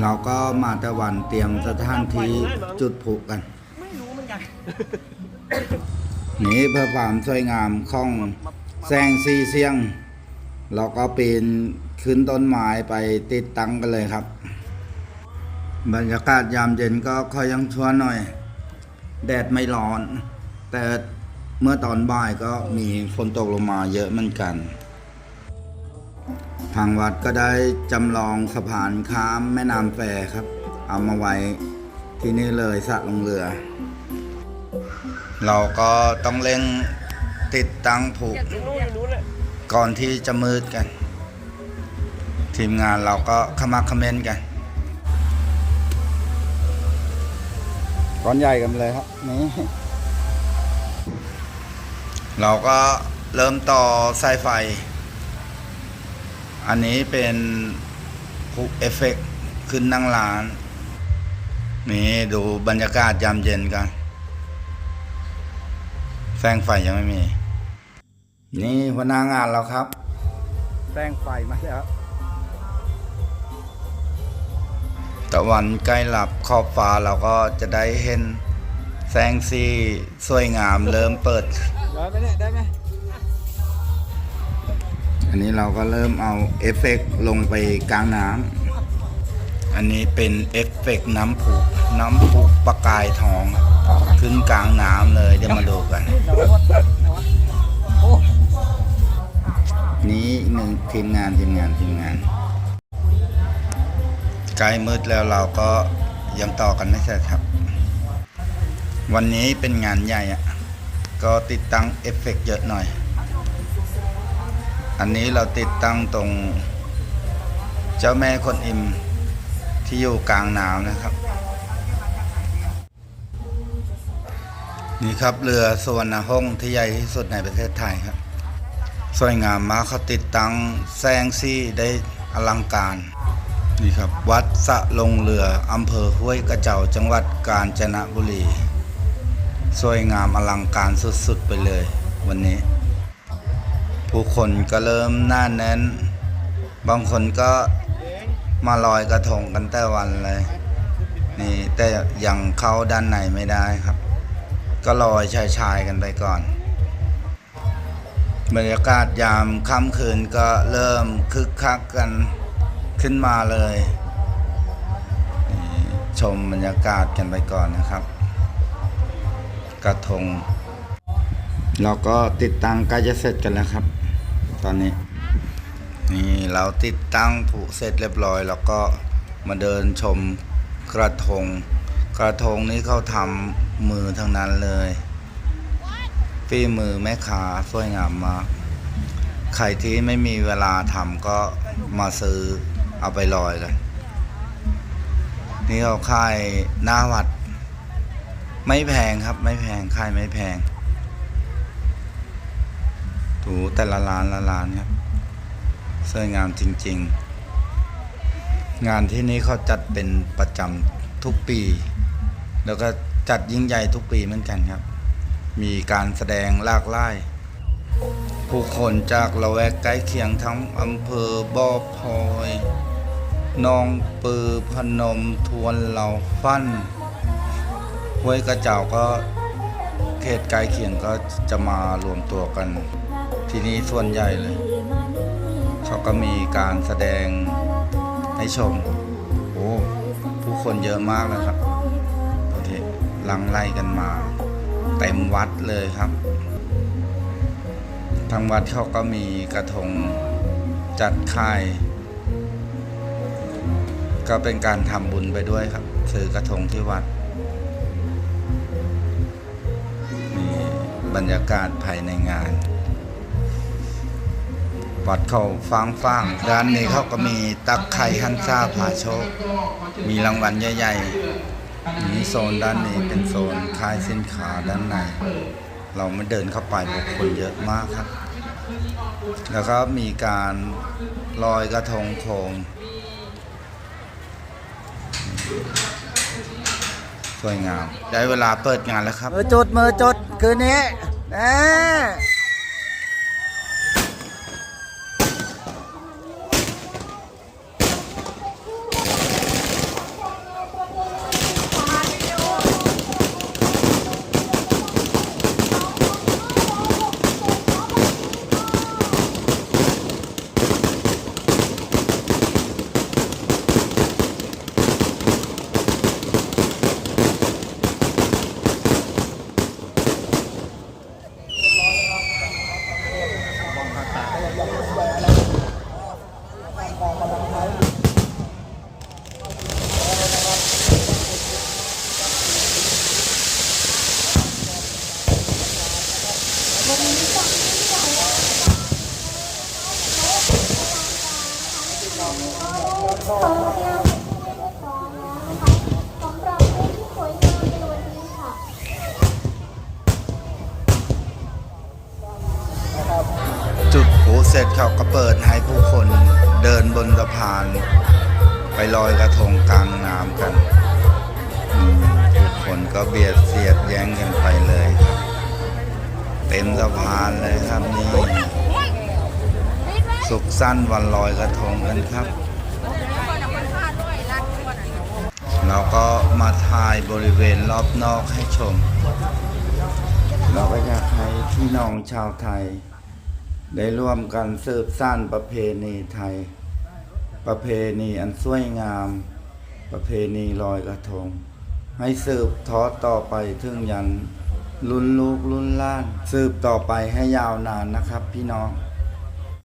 เราก็มาตะวันเตรียมสถานที่จุดพลุกัน ไม่รู้เหมือนกันนี่เพื่อความสวยงามของแสงสีเสียง เราก็ปีนขึ้นต้นไม้ไปติดตั้งกันเลยครับ บรรยากาศยามเย็นก็ค่อยยังชั่วหน่อย แดดไม่ร้อน แต่เมื่อตอนบ่ายก็มีฝนตกลงมาเยอะเหมือนกัน ทางวัดก็ได้จำลองสะพานข้ามแม่น้ำแฟครับ เอามาไว้ที่นี่เลยสระลงเรือ เราก็ต้องเร่งติดตั้งผูกตรงนู้นอย่างนู้นแหละก่อนที่จะมืดกัน ทีมงานเราก็ขมักเขม้นกันก้อนใหญ่กันเลยครับนี่เราก็เริ่มต่อสายไฟ อันนี้เป็นผูกเอฟเฟกต์ขึ้นนั่งร้าน นี่ดูบรรยากาศยามเย็นกัน แสงไฟยังไม่มี นี่หัวหน้างานเราครับ แสงไฟมาแล้ว ตะวันใกล้หลับขอบฟ้าเราก็จะได้เห็นแสงสีสวยงามเริ่มเปิดได้ไหมเนี่ยได้ไหม อันนี้เราก็เริ่มเอาเอฟเฟกต์ลงไปกลางน้ำอันนี้เป็นเอฟเฟกต์น้ำผุน้ำผุประกายทองขึ้นกลางน้ำเลยเดี๋ยวมาดูกัน นี่หนึ่งทีมงานทีมงานทีมงานใกล้มืดแล้วเราก็ยังต่อกันไม่เสร็จครับ วันนี้เป็นงานใหญ่อะก็ติดตั้งเอฟเฟกต์เยอะหน่อย อันนี้เราติดตั้งตรงเจ้าแม่คนอิมที่อยู่กลางน้ำนะครับ นี่ครับเรือสวรรณหงส์ที่ใหญ่ที่สุดในประเทศไทยครับ สวยงามมากเขาติดตั้งแสงสีได้อลังการ นี่ครับ วัดสะลงเรืออำเภอห้วยกระเจ้าจังหวัดกาญจนบุรี สวยงามอลังการสุดๆไปเลยวันนี้ ผู้คนก็เริ่มหน้าแน่นบางคนก็มาลอยกระทงกันแต่วันเลย นี่แต่ยังเข้าด้านในไม่ได้ครับ ก็ลอยชายๆกันไปก่อน บรรยากาศยามค่ำคืนก็เริ่มคึกคักกันขึ้นมาเลย ชมบรรยากาศกันไปก่อนนะครับ กระทงเราก็ติดตั้งใกล้จะเสร็จกันแล้วครับ ตอนนี้ นี่เราติดตั้งผูเสร็จเรียบร้อย แล้วก็มาเดินชมกระทง กระทงนี้เขาทำมือทั้งนั้นเลยฝีมือแม่ค้าสวยงามมากใครที่ไม่มีเวลาทำก็มาซื้อเอาไปลอยกันนี่เขาค่ายหน้าวัด ไม่แพงครับ ไม่แพงค่ายไม่แพง ถูแต่ละร้านละร้านครับสวยงามจริง ๆ งานที่นี้เขาจัดเป็นประจำทุกปี แล้วก็จัดยิ่งใหญ่ทุกปีเหมือนกันครับ มีการแสดงลากหลายผู้คนจากละแวกใกล้เคียงทั้งอำเภอบ่อพลอยนองปือพนมทวนเหล่าฟั่นห้วยกระเจ้าก็เขตใกล้เคียงก็จะมารวมตัวกัน ที่นี่ส่วนใหญ่เลยเขาก็มีการแสดงให้ชม โอ้ผู้คนเยอะมากนะครับโอเคหลังไล่กันมา เต็มวัดเลยครับ ทางวัดเขาก็มีกระทงจัดค่าย ก็เป็นการทำบุญไปด้วยครับ ซื้อกระทงที่วัดนี่บรรยากาศภายในงาน วัดเขาฟางฟางด้านนี้เขาก็มีตักไข่ฮันซ่าผาโชค มีรางวัลใหญ่ๆนี่โซนด้านนี้เป็นโซนขายสินค้าด้านใน เราไม่เดินเข้าไปบุคคลเยอะมากครับ แล้วก็มีการลอยกระทงโคม สวยงาม ได้เวลาเปิดงานแล้วครับ มือจุดมือจุดคืนนี้แหมของเราเป็นที่เรียบร้อยแล้วนะคะสำหรับเพลงที่สวยงามในวันนี้ค่ะ จุดผูเสร็จเขาก็เปิดให้ผู้คนเดินบนสะพาน ไปลอยกระทงกลางน้ำกันผู้คนก็เบียดเสียดแย่งกันไปเลยครับเต็มสะพานเลยครับนี่สุขสั้นวันลอยกระทงกันครับ เราก็ มาถ่ายบริเวณรอบนอกให้ชม เราก็อยากให้พี่น้องชาวไทย ได้ร่วมกันสืบสานประเพณีไทย ประเพณีอันสวยงาม ประเพณีลอยกระทง ให้สืบทอดต่อไปถึงยันรุ่นลูกรุ่นล้าน สืบต่อไปให้ยาวนานนะครับพี่น้อง